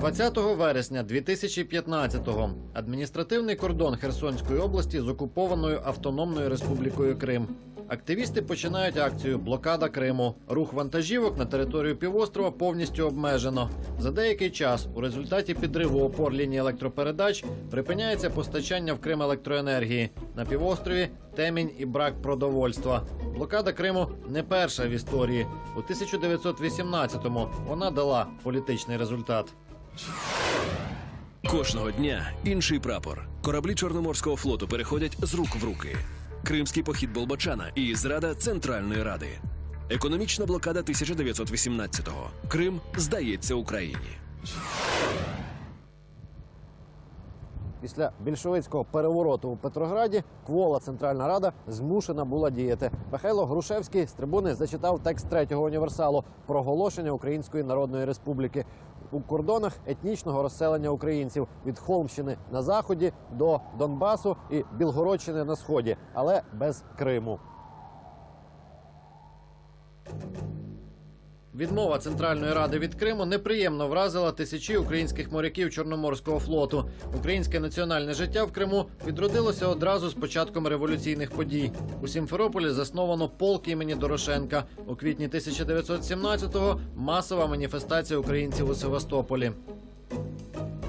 20 вересня 2015-го адміністративний кордон Херсонської області з окупованою Автономною Республікою Крим. Активісти починають акцію Блокада Криму. Рух вантажівок на територію півострова повністю обмежено. За деякий час у результаті підриву опор лінії електропередач припиняється постачання в Крим електроенергії. На півострові темінь і брак продовольства. Блокада Криму не перша в історії. У 1918-му вона дала політичний результат. Кожного дня інший прапор. Кораблі Чорноморського флоту переходять з рук в руки. Кримський похід Болбочана і зрада Центральної Ради. Економічна блокада 1918-го. Крим здається Україні. Після більшовицького перевороту у Петрограді квола Центральна Рада змушена була діяти. Михайло Грушевський з трибуни зачитав текст третього універсалу проголошення Української Народної Республіки у кордонах етнічного розселення українців від Холмщини на заході до Донбасу і Білгородщини на сході, але без Криму. Відмова Центральної Ради від Криму неприємно вразила тисячі українських моряків Чорноморського флоту. Українське національне життя в Криму відродилося одразу з початком революційних подій. У Сімферополі засновано полк імені Дорошенка. У квітні 1917-го масова маніфестація українців у Севастополі.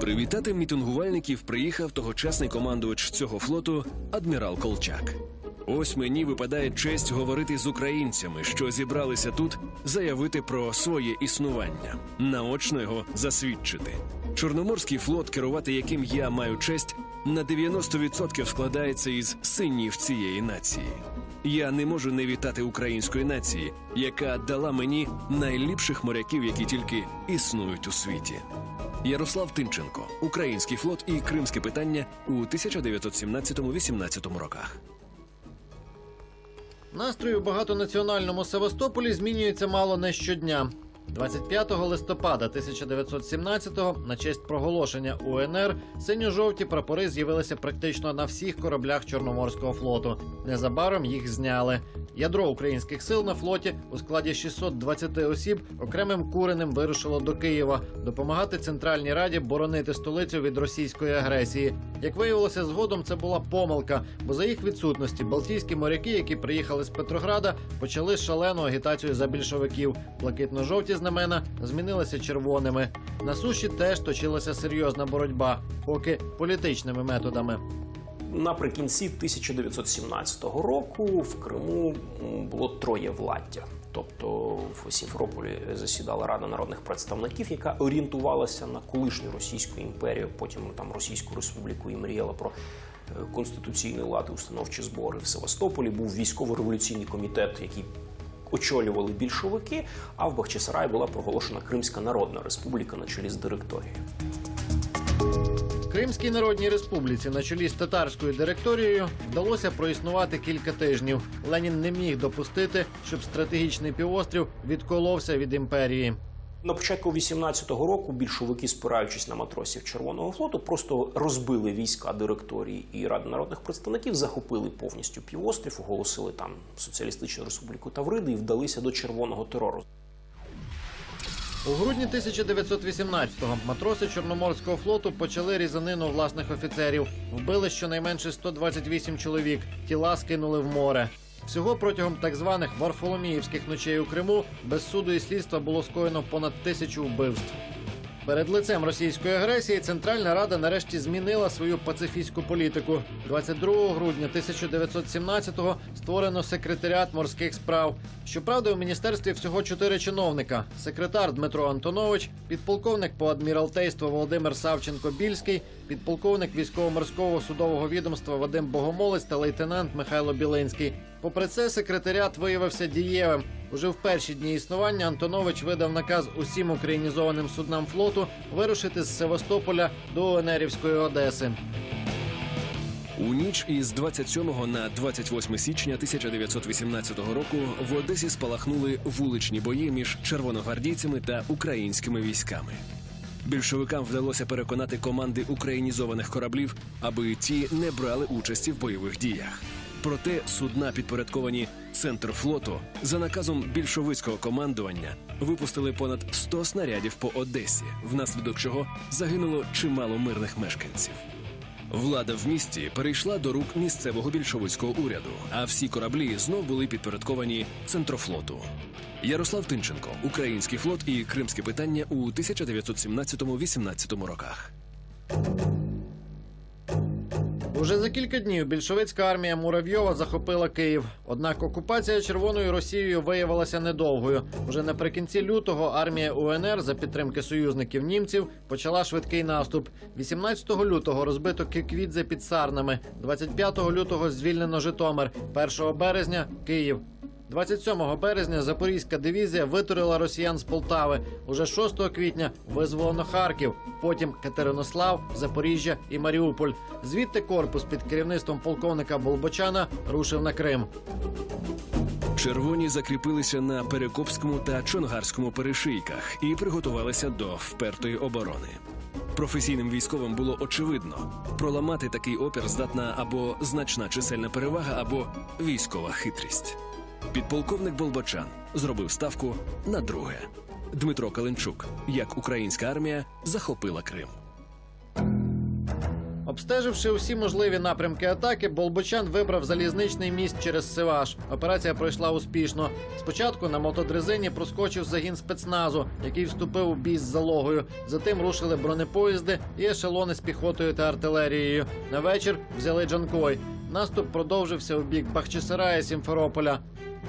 Привітати мітингувальників приїхав тогочасний командувач цього флоту адмірал Колчак. Ось мені випадає честь говорити з українцями, що зібралися тут, заявити про своє існування, наочно його засвідчити. Чорноморський флот, керувати яким я маю честь, на 90% складається із синів цієї нації. Я не можу не вітати української нації, яка дала мені найліпших моряків, які тільки існують у світі. Ярослав Тимченко, український флот і кримське питання у 1917-18 роках. Настрій у багатонаціональному Севастополі змінюються мало не щодня. 25 листопада 1917-го на честь проголошення УНР синьо-жовті прапори з'явилися практично на всіх кораблях Чорноморського флоту. Незабаром їх зняли. Ядро українських сил на флоті у складі 620 осіб окремим куреним вирушило до Києва допомагати Центральній Раді боронити столицю від російської агресії. Як виявилося згодом, це була помилка, бо за їх відсутності балтійські моряки, які приїхали з Петрограда, почали шалену агітацію за більшовиків. Блакитно-жовті знамена змінилися червоними. На суші теж точилася серйозна боротьба, поки політичними методами. Наприкінці 1917 року в Криму було троє владдя. Тобто в Сімферополі засідала Рада народних представників, яка орієнтувалася на колишню Російську імперію, потім там Російську Республіку і мріяла про е, конституційний лад установчі збори. В Севастополі був військово-революційний комітет, який очолювали більшовики. А в Бахчисараї була проголошена Кримська Народна Республіка на чолі з директорією. Кримській Народній Республіці на чолі з татарською директорією вдалося проіснувати кілька тижнів. Ленін не міг допустити, щоб стратегічний півострів відколовся від імперії. На початку 18-го року більшовики, спираючись на матросів Червоного флоту, просто розбили війська директорії і Ради народних представників, захопили повністю півострів, оголосили там соціалістичну республіку Тавриди і вдалися до червоного терору. У грудні 1918-го матроси Чорноморського флоту почали різанину власних офіцерів. Вбили щонайменше 128 чоловік. Тіла скинули в море. Всього протягом так званих Варфоломіївських ночей у Криму без суду і слідства було скоєно понад тисячу вбивств. Перед лицем російської агресії Центральна Рада нарешті змінила свою пацифістську політику. 22 грудня 1917-го створено секретаріат морських справ. Щоправда, у міністерстві всього чотири чиновника: секретар Дмитро Антонович, підполковник по адміралтейству Володимир Савченко Більський, підполковник військово-морського судового відомства Вадим Богомолець та лейтенант Михайло Білинський. Попри це, секретаріат виявився дієвим. Уже в перші дні існування Антонович видав наказ усім українізованим суднам флоту вирушити з Севастополя до Онерівської Одеси. У ніч із 27 на 28 січня 1918 року в Одесі спалахнули вуличні бої між червоногвардійцями та українськими військами. Більшовикам вдалося переконати команди українізованих кораблів, аби ті не брали участі в бойових діях. Проте судна, підпорядковані центр флоту за наказом більшовицького командування випустили понад 100 снарядів по Одесі, внаслідок чого загинуло чимало мирних мешканців. Влада в місті перейшла до рук місцевого більшовицького уряду, а всі кораблі знов були підпорядковані центрофлоту. Ярослав Тинченко, український флот і кримське питання у 1917-18 роках. Уже за кілька днів більшовицька армія Муравйова захопила Київ. Однак окупація Червоною Росією виявилася недовгою. Уже наприкінці лютого армія УНР за підтримки союзників німців почала швидкий наступ. 18 лютого розбито Киквідзе під Сарнами. 25 лютого звільнено Житомир. 1 березня Київ. 27 березня Запорізька дивізія витурила росіян з Полтави. Уже 6 квітня визволено Харків, потім Катеринослав, Запоріжжя і Маріуполь. Звідти корпус під керівництвом полковника Болбочана рушив на Крим. Червоні закріпилися на Перекопському та Чонгарському перешийках і приготувалися до впертої оборони. Професійним військовим було очевидно, проламати такий опір здатна або значна чисельна перевага, або військова хитрість. Підполковник Болбочан зробив ставку на друге. Дмитро Каленчук, як українська армія захопила Крим. Обстеживши усі можливі напрямки атаки, Болбочан вибрав залізничний міст через Сиваш. Операція пройшла успішно. Спочатку на мотодрезині проскочив загін спецназу, який вступив у бій з залогою. Затим рушили бронепоїзди і ешелони з піхотою та артилерією. На вечір взяли Джанкой. Наступ продовжився у бік Бахчисарая Сімферополя.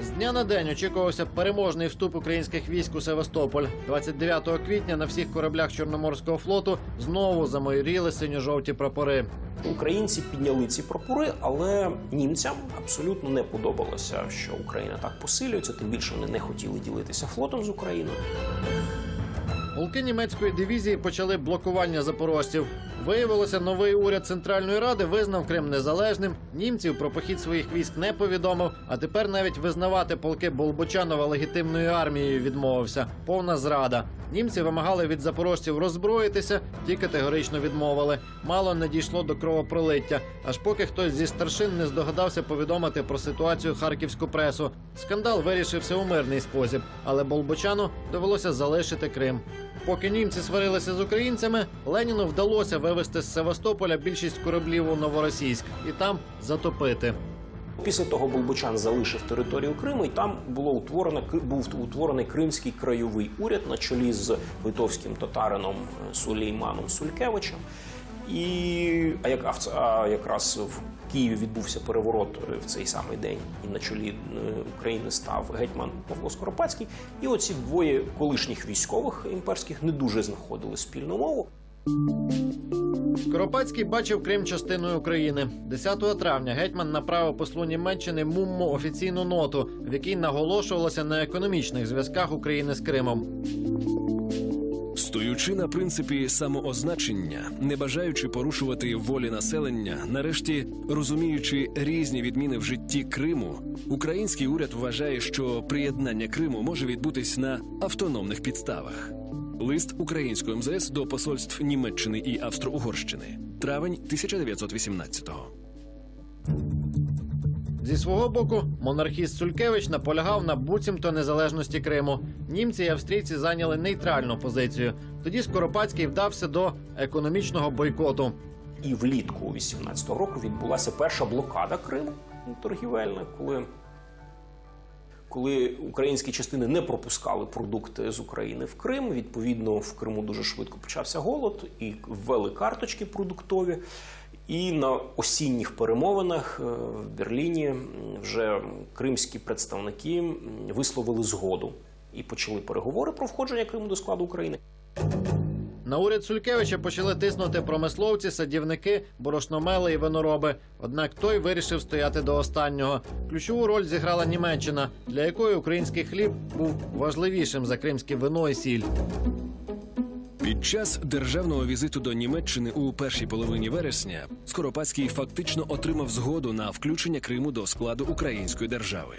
З дня на день очікувався переможний вступ українських військ у Севастополь. 29 квітня на всіх кораблях Чорноморського флоту знову замайоріли синьо-жовті прапори. Українці підняли ці прапори, але німцям абсолютно не подобалося, що Україна так посилюється. Тим більше вони не хотіли ділитися флотом з Україною. Полки німецької дивізії почали блокування запорожців. Виявилося, новий уряд Центральної Ради визнав Крим незалежним. Німців про похід своїх військ не повідомив. А тепер навіть визнавати полки Болбочанова легітимною армією відмовився. Повна зрада. Німці вимагали від запорожців роззброїтися, ті категорично відмовили. Мало не дійшло до кровопролиття, аж поки хтось зі старшин не здогадався повідомити про ситуацію харківську пресу. Скандал вирішився у мирний спосіб, але Болбочану довелося залишити Крим. Поки німці сварилися з українцями, Леніну вдалося вивезти з Севастополя більшість кораблів у Новоросійськ і там затопити. Після того Болбочан залишив територію Криму, і там було утворено був утворений Кримський краєвий уряд на чолі з литовським татарином е, Сулейманом Сулькевичем. І а як а якраз в Києві відбувся переворот е, в цей самий день, і на чолі е, України став гетьман Павло Скоропадський. І оці двоє колишніх військових імперських не дуже знаходили спільну мову. Скоропадський бачив Крим частиною України. 10 травня гетьман направив послу Німеччини Муммо офіційну ноту, в якій наголошувалося на економічних зв'язках України з Кримом. Стоючи на принципі самоозначення, не бажаючи порушувати волі населення, нарешті розуміючи різні відміни в житті Криму, український уряд вважає, що приєднання Криму може відбутись на автономних підставах. Лист українського МЗС до посольств Німеччини і Австро-Угорщини. Травень 1918-го. Зі свого боку, монархіст Сулькевич наполягав на буцімто незалежності Криму. Німці і австрійці зайняли нейтральну позицію. Тоді Скоропадський вдався до економічного бойкоту. І влітку 18-го року відбулася перша блокада Криму торгівельна, коли, коли українські частини не пропускали продукти з України в Крим. Відповідно, в Криму дуже швидко почався голод і ввели карточки продуктові. І на осінніх перемовинах е, в Берліні вже кримські представники висловили згоду і почали переговори про входження Криму до складу України. На уряд Сулькевича почали тиснути промисловці, садівники, борошномели і винороби. Однак той вирішив стояти до останнього. Ключову роль зіграла Німеччина, для якої український хліб був важливішим за кримське вино і сіль. Під час державного візиту до Німеччини у першій половині вересня Скоропадський фактично отримав згоду на включення Криму до складу української держави.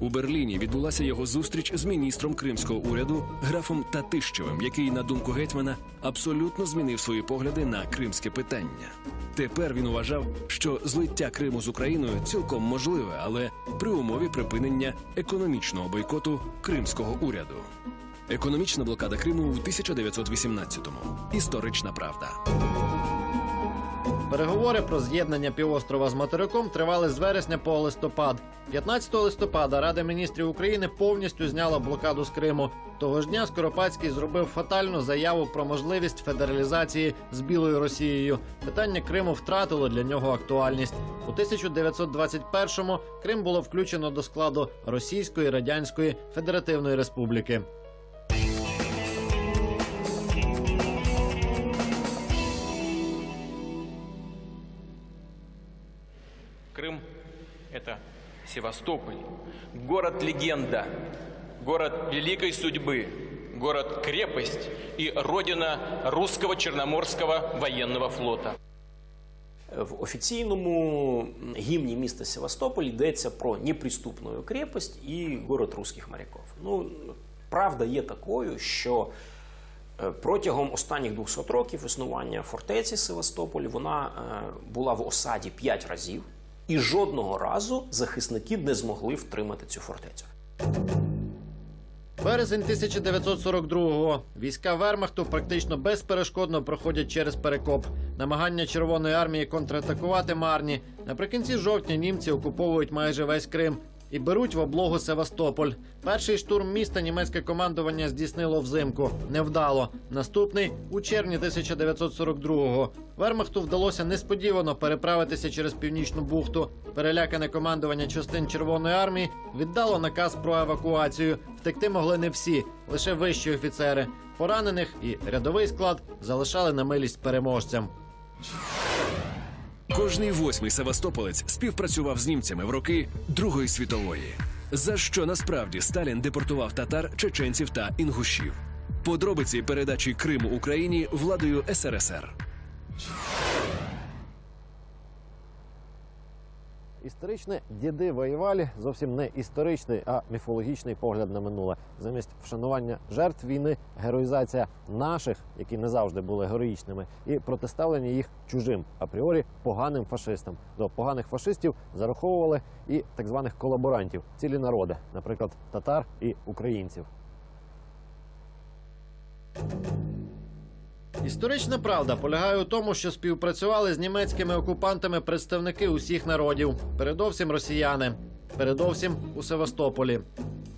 У Берліні відбулася його зустріч з міністром кримського уряду графом Татищевим, який, на думку гетьмана, абсолютно змінив свої погляди на кримське питання. Тепер він вважав, що злиття Криму з Україною цілком можливе, але при умові припинення економічного бойкоту кримського уряду. Економічна блокада Криму у 1918-му. Історична правда. Переговори про з'єднання півострова з материком тривали з вересня по листопад. 15 листопада Рада міністрів України повністю зняла блокаду з Криму. Того ж дня Скоропадський зробив фатальну заяву про можливість федералізації з Білою Росією. Питання Криму втратило для нього актуальність. У 1921-му Крим було включено до складу Російської Радянської Федеративної Республіки. Крым – это Севастополь, город-легенда, город великой судьбы, город-крепость и родина русского Черноморского военного флота. В офіційному гімні міста Севастополь йдеться про неприступну крепость і город русських моряків. Ну, правда є такою, що е, протягом останніх 200 років існування фортеці Севастополь вона е, була в осаді 5 разів, і жодного разу захисники не змогли втримати цю фортецю. Березень 1942-го. Війська Вермахту практично безперешкодно проходять через Перекоп. Намагання Червоної армії контратакувати марні. Наприкінці жовтня німці окуповують майже весь Крим і беруть в облогу Севастополь. Перший штурм міста німецьке командування здійснило взимку. Невдало. Наступний у червні 1942-го. Вермахту вдалося несподівано переправитися через північну бухту. Перелякане командування частин Червоної армії віддало наказ про евакуацію. Втекти могли не всі, лише вищі офіцери. Поранених і рядовий склад залишали на милість переможцям. Кожний восьмий Севастополець співпрацював з німцями в роки Другої світової. За що насправді Сталін депортував татар, чеченців та інгушів. Подробиці передачі Криму Україні владою СРСР. Історичне діди воювали зовсім не історичний, а міфологічний погляд на минуле. Замість вшанування жертв війни, героїзація наших, які не завжди були героїчними, і протиставлення їх чужим апріорі поганим фашистам. До поганих фашистів зараховували і так званих колаборантів, цілі народи, наприклад, татар і українців. Історична правда полягає у тому, що співпрацювали з німецькими окупантами представники усіх народів, передовсім росіяни, передовсім у Севастополі.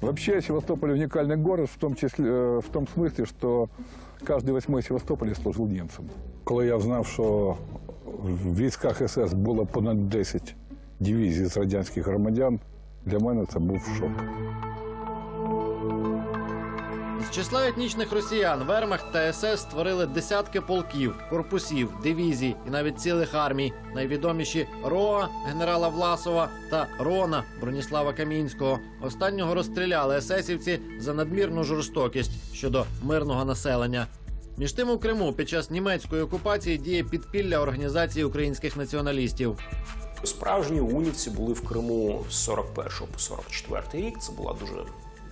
Вообще Севастополь уникальный город в том числе э, в том смысле, что каждый восьмой Севастополь служив німцем. Коли я знав, що в військах СС було понад 10 дивізій з радянських громадян, для мене це був шок. Числа етнічних росіян Вермахт та СС створили десятки полків, корпусів, дивізій і навіть цілих армій. Найвідоміші Роа генерала Власова та Рона Броніслава Камінського. Останнього розстріляли есесівці за надмірну жорстокість щодо мирного населення. Між тим у Криму під час німецької окупації діє підпілля організації українських націоналістів. Справжні унівці були в Криму з 41 по 44 рік. Це була дуже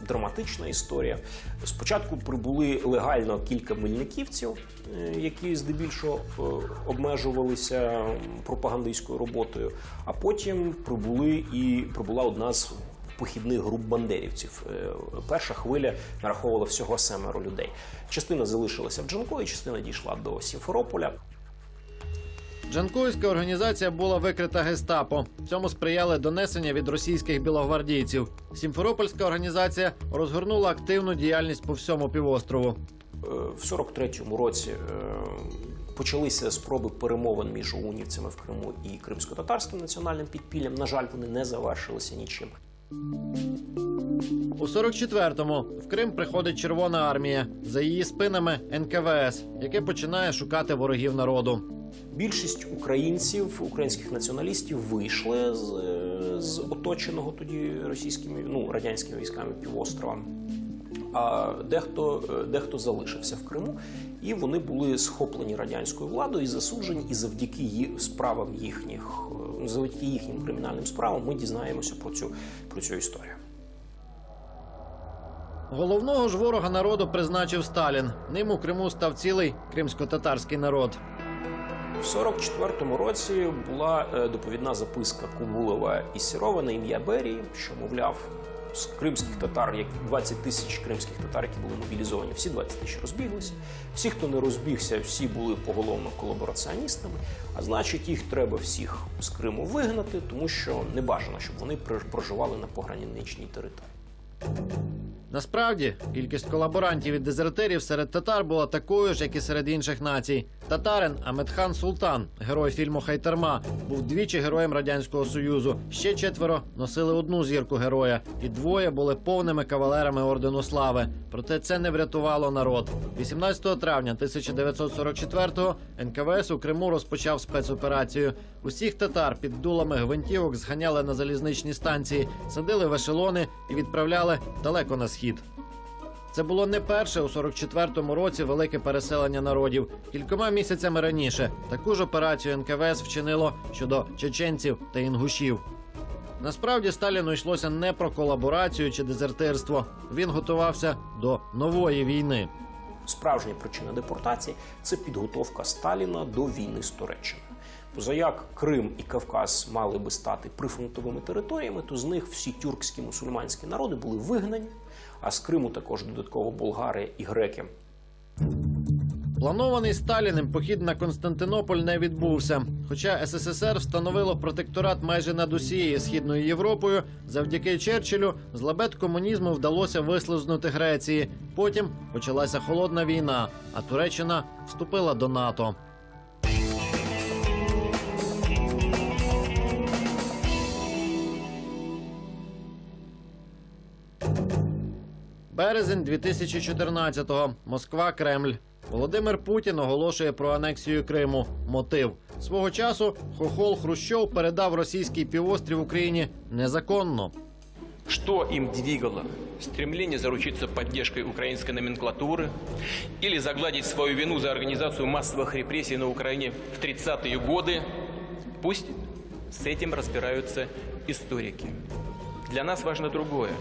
драматична історія. Спочатку прибули легально кілька мельниківців, е, які здебільшого е, обмежувалися пропагандистською роботою. А потім прибули і прибула одна з похідних груп бандерівців. Е, Перша хвиля нараховувала всього семеро людей. Частина залишилася в Джанкої, частина дійшла до Сімферополя. Джанкойська організація була викрита гестапо. Цьому сприяли донесення від російських білогвардійців. Сімферопольська організація розгорнула активну діяльність по всьому півострову. Е, В 43-му році е, почалися спроби перемовин між унівцями в Криму і кримсько-татарським національним підпіллям. На жаль, вони не завершилися нічим. У 44-му в Крим приходить Червона армія. За її спинами НКВС, яке починає шукати ворогів народу. Більшість українців, українських націоналістів вийшли з, з оточеного тоді російськими ну радянськими військами півострова. А дехто, е, дехто залишився в Криму, і вони були схоплені радянською владою і засуджені. І завдяки ї- справам їхніх, е, завдяки їхнім кримінальним справам, ми дізнаємося про цю, про цю історію. Головного ж ворога народу призначив Сталін. Ним у Криму став цілий кримсько-татарський народ. В 44-му році була е, доповідна записка Кубулова і Сірова на ім'я Берії, що мовляв. З кримських татар, як 20 тисяч кримських татар, які були мобілізовані, всі 20 тисяч розбіглися. Всі, хто не розбігся, всі були поголовно колабораціоністами. А значить, їх треба всіх з Криму вигнати, тому що не бажано, щоб вони проживали на пограничній території. Насправді, кількість колаборантів і дезертирів серед татар була такою ж, як і серед інших націй. Татарин Аметхан Султан, герой фільму Хайтарма, був двічі героєм радянського союзу. Ще четверо носили одну зірку героя, і двоє були повними кавалерами ордену слави. Проте це не врятувало народ. 18 травня 1944-го НКВС у Криму розпочав спецоперацію. Усіх татар під дулами гвинтівок зганяли на залізничні станції, садили в ешелони і відправляли далеко на схід. Це було не перше у 44-му році велике переселення народів. Кількома місяцями раніше таку ж операцію НКВС вчинило щодо чеченців та інгушів. Насправді Сталіну йшлося не про колаборацію чи дезертирство. Він готувався до нової війни. Справжня причина депортації це підготовка Сталіна до війни з Туреччиною. Позаяк Крим і Кавказ мали би стати прифронтовими територіями, то з них всі тюркські мусульманські народи були вигнані, а з Криму також додатково болгари і греки. Планований Сталіним похід на Константинополь не відбувся. Хоча СССР встановило протекторат майже над усією східною Європою, завдяки Черчиллю з лабет комунізму вдалося вислизнути Греції. Потім почалася холодна війна, а Туреччина вступила до НАТО. Березень 2014-го. Москва, Кремль. Володимир Путін оголошує про анексію Криму. Мотив свого часу Хохол Хрущов передав російський півострів Україні незаконно. Что им двигало? Стремление заручиться поддержкой украинской номенклатуры или загладить свою вину за организацию массовых репрессий на Украине в 30-е годы? Пусть с этим разбираются историки. Для нас важно другое.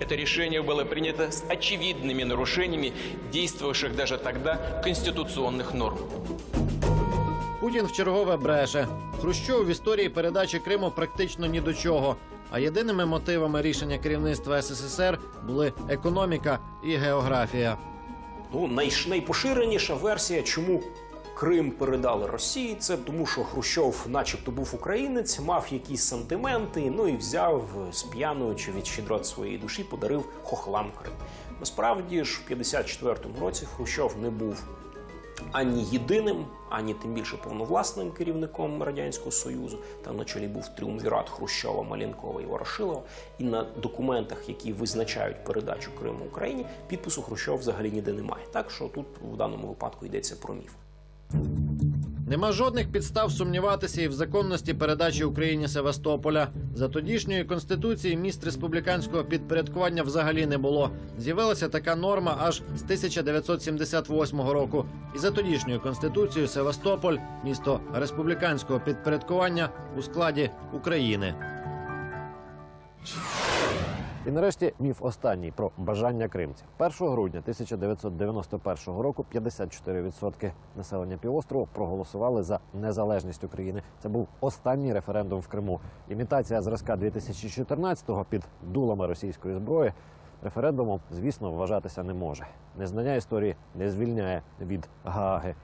Это решение было принято с очевидными нарушениями действовавших даже тогда конституционных норм. Путін вчергове бреше. Хрущов в історії передачі Криму практично ні до чого. А єдиними мотивами рішення керівництва СССР були економіка і географія. Ну, найш- найпоширеніша версія, чому Крим передали Росії, це тому, що Хрущов, начебто, був українець, мав якісь сантименти, ну і взяв з п'яної чи від щедрот своєї душі, подарив хохлам Крим. Насправді ж, в 54-му році Хрущов не був ані єдиним, ані тим більше повновласним керівником радянського союзу. Там на чолі був тріумвірат Хрущова, Малінкова і Ворошилова. І на документах, які визначають передачу Криму Україні, підпису Хрущова взагалі ніде немає. Так що тут в даному випадку йдеться про міф. Нема жодних підстав сумніватися і в законності передачі Україні Севастополя. За тодішньої конституції міст республіканського підпорядкування взагалі не було. З'явилася така норма аж з 1978 року. І за тодішньою конституцією Севастополь місто республіканського підпорядкування у складі України. І нарешті міф останній про бажання кримців. 1 грудня 1991 року 54% населення півострову проголосували за незалежність України. Це був останній референдум в Криму. Імітація зразка 2014-го під дулами російської зброї референдумом, звісно, вважатися не може. Незнання історії не звільняє від Гааги.